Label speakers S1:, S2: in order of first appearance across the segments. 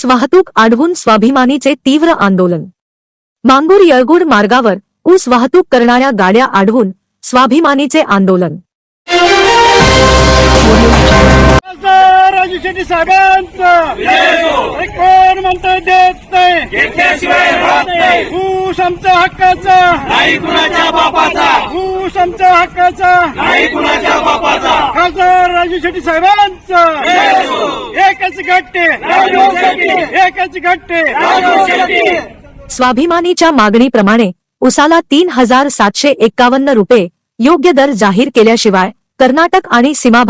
S1: ऊस वाहतूक अडवून स्वाभिमानीचे तीव्र आंदोलन. मांगूर येळगुड मार्गावर ऊस वाहतूक करणाऱ्या गाड्या अडवून स्वाभिमानीचे आंदोलन.
S2: राजू शेट्टी साहेबांचं. हे कोण म्हणतं देत नाही. ऊस आमच्या हक्काचा.
S3: नाही कुणाच्या बापाचा.
S2: ऊस आमच्या हक्काचा.
S3: नाही कुणाच्या बापाचा.
S2: खासदार राजू शेट्टी साहेबांचं. एकच गट्टे
S3: राजू शेट्टी.
S2: एकच गट्टे
S3: राजू शेट्टी.
S1: स्वाभिमानीच्या मागणीप्रमाणे उसाला तीन हजार सातशे एक्कावन्न रुपये योग्य दर जाहीर केल्याशिवाय कर्नाटक आणि सीमा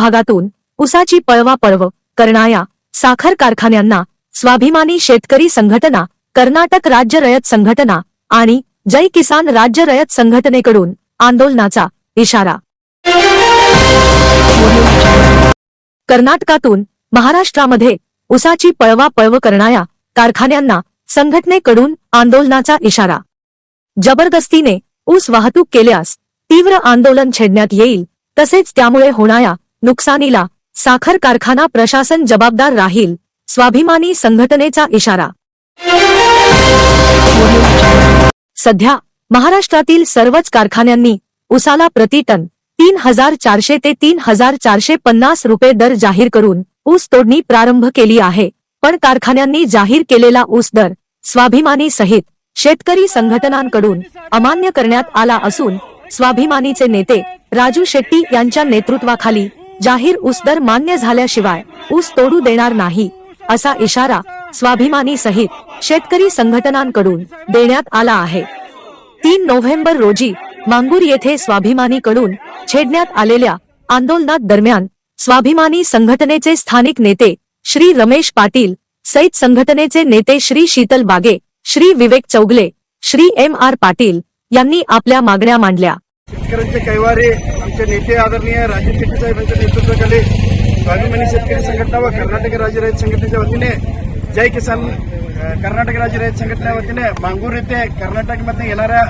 S1: उसाची उसाची पळवापळव करणाऱ्या साखर कारखान्यांना स्वाभिमानी शेतकरी संघटना कर्नाटक राज्य रयत संघटना आणि जय किसान राज्य रयत संघटनेकडून आंदोलनाचा इशारा. कर्नाटकातून महाराष्ट्रामध्ये उसाची पळवापळव करणाऱ्या कारखान्यांना संघटनेकडून आंदोलनाचा इशारा. जबरदस्तीने ऊस वाहतूक केल्यास तीव्र आंदोलन छेडण्यात येईल तसेच त्यामुळे होणाऱ्या नुकसानीला साखर कारखाना प्रशासन जबाबदार राहील स्वाभिमानी संघटनेचा इशारा. सध्या महाराष्ट्रातील सर्वच कारखान्यांनी उसाला प्रति टन तीन हजार चारशे ते तीन हजार चारशे पन्नास रुपये दर जाहीर करून ऊस तोडणी प्रारंभ केली आहे. पण कारखान्यांनी जाहीर केलेला ऊस दर स्वाभिमानी सहित शेतकरी संघटनांकडून अमान्य करण्यात आला असून स्वाभिमानीचे नेते राजू शेट्टी यांच्या नेतृत्वाखाली जाहीर ऊस दर मान्य झाल्याशिवाय ऊस तोडू देणार नाही असा इशारा स्वाभिमानी सहित शेतकरी संघटनांकडून देण्यात आला आहे. तीन नोव्हेंबर रोजी मांगूर येथे स्वाभिमानीकडून छेडण्यात आलेल्या आंदोलनात दरम्यान स्वाभिमानी संघटनेचे स्थानिक नेते श्री रमेश पाटील सहित संघटनेचे नेते श्री शीतल बागे श्री विवेक चौगले श्री एम आर पाटील यांनी आपल्या मागण्या मांडल्या.
S2: शेतकऱ्यांचे कैवारी आमचे नेते आदरणीय राजू शेट्टी साहेबांच्या नेतृत्वाखाली स्वाभिमानी शेतकरी संघटना व कर्नाटक राज्य रयत संघटनेच्या वतीने जय किसान कर्नाटक राज्य रयत संघटनेच्या वतीने मांगूर येथे कर्नाटकमधून येणाऱ्या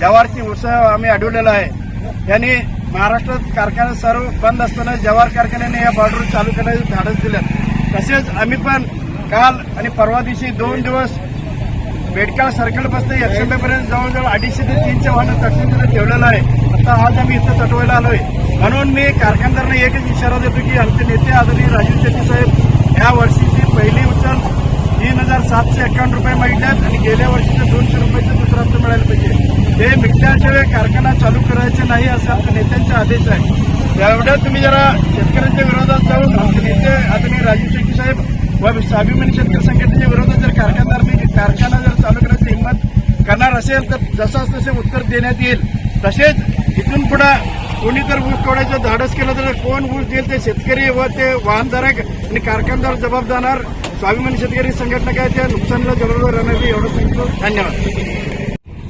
S2: जवारची उत्सव आम्ही अडवलेला आहे. यांनी महाराष्ट्रात कारखाने सर्व बंद असताना जवार कारखान्याने या बॉर्डर चालू करण्याचे धाडस दिलं तसेच आम्ही पण काल आणि परवा दिवशी दोन दिवस बेडकाळ सर्कलपासून यक्षंबे पर्यंत जवळजवळ अडीचशे ते तीनशे वाहनं तटून ठेवलेलं आहे. आता आज आम्ही इथं तटवायला आलोय. म्हणून मी कारखानदारांना एकच इशारा देतो की आमचे नेते आदरणीय राजीव शेट्टी साहेब या वर्षीची पहिली उचल तीन हजार सातशे एक्कावन्न रुपये मागितल्यात आणि गेल्या वर्षीचे दोनशे रुपयाचं दुसरं हप्ता मिळायला पाहिजे ते मिळण्याशिवाय कारखाना चालू करायचे नाही असा आमच्या नेत्यांचा आदेश आहे. एवढं तुम्ही जरा शेतकऱ्यांच्या विरोधात जाऊन आमचे नेते आदरणीय राजीव शेट्टी साहेब व स्वाभिमानी शेतकरी संघटनेच्या विरोधात जर कारखानदार कारखाना जर चालू करायची हिंमत करणार असेल तर जसाच तसे उत्तर देण्यात येईल तसेच इथून पुढे कोणी जर ऊस तोडायचं धाडस केलं तर कोण ऊस देईल ते शेतकरी व ते वाहनधारक आणि कारखानदार जबाबदार स्वाभिमानी शेतकरी संघटना काय त्या नुकसानीला जबाबदार राहणार एवढं सांगतो धन्यवाद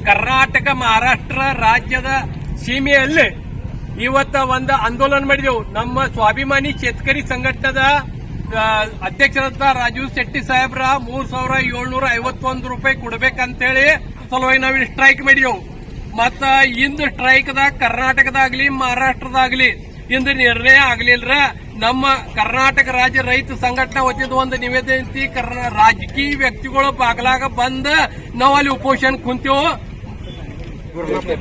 S4: ಕರ್ನಾಟಕ ಮಹಾರಾಷ್ಟ್ರ ರಾಜ್ಯದ ಸೀಮೆಯಲ್ಲಿ ಇವತ್ತ ಒಂದು ಆಂದೋಲನ ಮಾಡಿದೆವು ನಮ್ಮ ಸ್ವಾಭಿಮಾನಿ ಶೇತಕರಿ ಸಂಘಟನೆದ ಆ, ಅಧ್ಯಕ್ಷರಾದ ರಾಜೀವ್ ಶೆಟ್ಟಿ ಸಾಹೇಬ್ರ ಮೂರ್ ಸಾವಿರ ಏಳ್ನೂರ ಐವತ್ತೊಂದು ರೂಪಾಯಿ ಕೊಡ್ಬೇಕಂತೇಳಿ ಸಲುವಾಗಿ ನಾವು ಸ್ಟ್ರೈಕ್ ಮಾಡಿದೆವು ಮತ್ತ ಇಂದು ಸ್ಟ್ರೈಕ್ದಾಗ ಕರ್ನಾಟಕದಾಗ್ಲಿ ಮಹಾರಾಷ್ಟ್ರದಾಗ್ಲಿ ಇಂದು ನಿರ್ಣಯ ಆಗ್ಲಿಲ್ರ ನಮ್ಮ ಕರ್ನಾಟಕ ರಾಜ್ಯ ರೈತ ಸಂಘಟನೆ ವತಿದ ಒಂದು ನಿವೇದನೆ ಐತಿ ಕರ್ನಾ ರಾಜಕೀಯ ವ್ಯಕ್ತಿಗಳು ಬಾಗ್ಲಾಗ ಬಂದ ನಾವು ಅಲ್ಲಿ ಉಪೋಷಣ ಕುಂತೇವು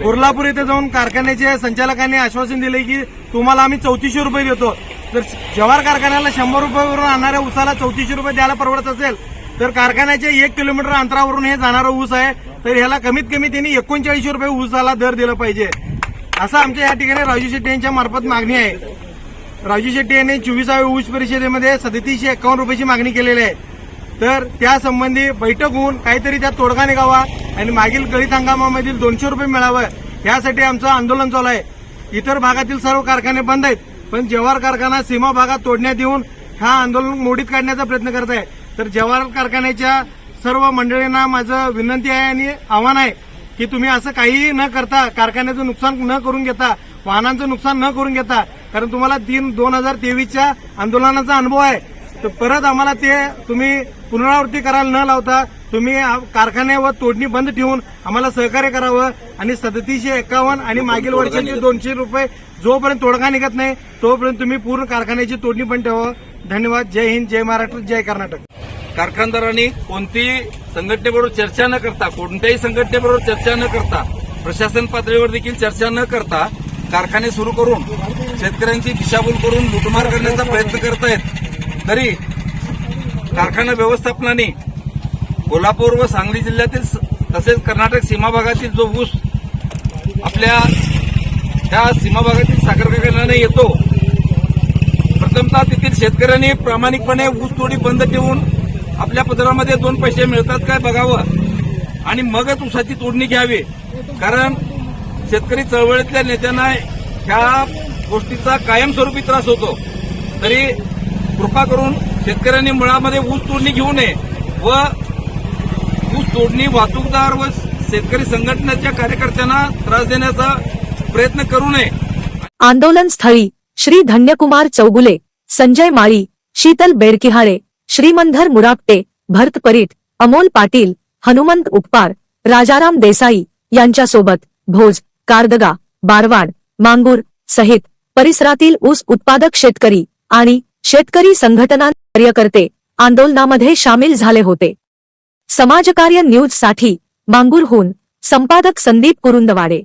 S2: कोल्हापूर इथे जाऊन कारखान्याच्या संचालकांनी आश्वासन दिले की तुम्हाला आम्ही चौतीसशे रुपये देतो जर जवार कारखान्याला शंभर रुपयावरून आणणाऱ्या ऊसाला चौतीसशे रुपये द्यायला परवडत असेल तर कारखान्याच्या एक किलोमीटर अंतरावरून हे जाणारं ऊस आहे तर ह्याला कमीत कमी त्यांनी एकोणचाळीसशे रुपये ऊसाला दर दिला पाहिजे. असं आमच्या या ठिकाणी राजू शेट्टी यांच्या मार्फत मागणी आहे. राजू शेट्टी यांनी चोवीसाव्या ऊस परिषदेमध्ये सदतीसशे एकावन्न रुपयाची मागणी केलेली आहे. तर त्यासंबंधी बैठक होऊन काहीतरी त्यात तोडगा निघावा आणि मागील गळीत हंगामामधील दोनशे रुपये मिळावं यासाठी आमचं आंदोलन चालू आहे. इतर भागातील सर्व कारखाने बंद आहेत. पण जवाहर कारखाना सीमा भागात तोडण्यात येऊन हा आंदोलन मोडीत काढण्याचा प्रयत्न करत आहे. तर जवाहर कारखान्याच्या सर्व मंडळींना माझं विनंती आहे आणि आव्हान आहे की तुम्ही असं काहीही न करता कारखान्याचं नुकसान न करून घेता वाहनांचं नुकसान न करून घेता कारण तुम्हाला तीन दोन हजार तेवीसच्या आंदोलनाचा अनुभव आहे. तर परत आम्हाला ते तुम्ही पुनरावृत्ती करायला न लावता तुम्ही कारखान्यावर कारखाने व तोडणी बंद ठेवून आम्हाला सहकार्य करावं आणि सदतीसशे एकावन्न आणि मागील वर्षाचे दोनशे रुपये जोपर्यंत तोडगा निघत नाही तोपर्यंत तुम्ही पूर्ण कारखान्याची तोडणी पण ठेवा. धन्यवाद. जय हिंद जय महाराष्ट्र जय कर्नाटक.
S5: कारखानदारांनी कोणतीही संघटनेबरोबर चर्चा न करता कोणत्याही संघटनेबरोबर चर्चा न करता प्रशासन पातळीवर देखील चर्चा न करता कारखाने सुरू करून शेतकऱ्यांची दिशाभूल करून लुटमार करण्याचा प्रयत्न करतायत. तरी कारखाना व्यवस्थापनाने कोल्हापूर व सांगली जिल्ह्यातील स- तसेच कर्नाटक सीमा भागातील जो ऊस आपल्या त्या सीमा भागातील साखर कारखान्याने येतो. प्रथमतः तेथील शेतकऱ्यांनी प्रामाणिकपणे ऊस तोडी बंद ठेवून आपल्या पदरामध्ये दोन पैसे मिळतात काय बघावं? आणि मगच ऊसाची तोडणी घ्यावी. कारण शेतकरी चळवळीतल्या नेत्यांना ह्या गोष्टीचा कायमस्वरूपी त्रास होतो. तरी कृपा करून शेतकऱ्यांनी मुळामध्ये ऊस तोडणी घेऊ नये व ऊस तोडणी वाहतूकदार व शेतकरी संघटनेच्या कार्यकर्त्यांना त्रास देण्याचा प्रयत्न करू नये.
S1: आंदोलन स्थळी श्री धन्यकुमार चौगुले संजय माळी शीतल बेडकिहाळे श्रीमंधर मुरापटे भरत परीट अमोल पाटील हनुमंत उपपार राजाराम देसाई यांच्यासोबत भोज कारदगा बारवाड मांगूर सहित परिसरातील ऊस उत्पादक शेतकरी आणि शेतकरी संघटना कार्यकर्ते आंदोलनामध्ये सामील झाले होते. समाजकार्य न्यूजसाठी मांगूरहून संपादक संदीप कुरुंदवाडे.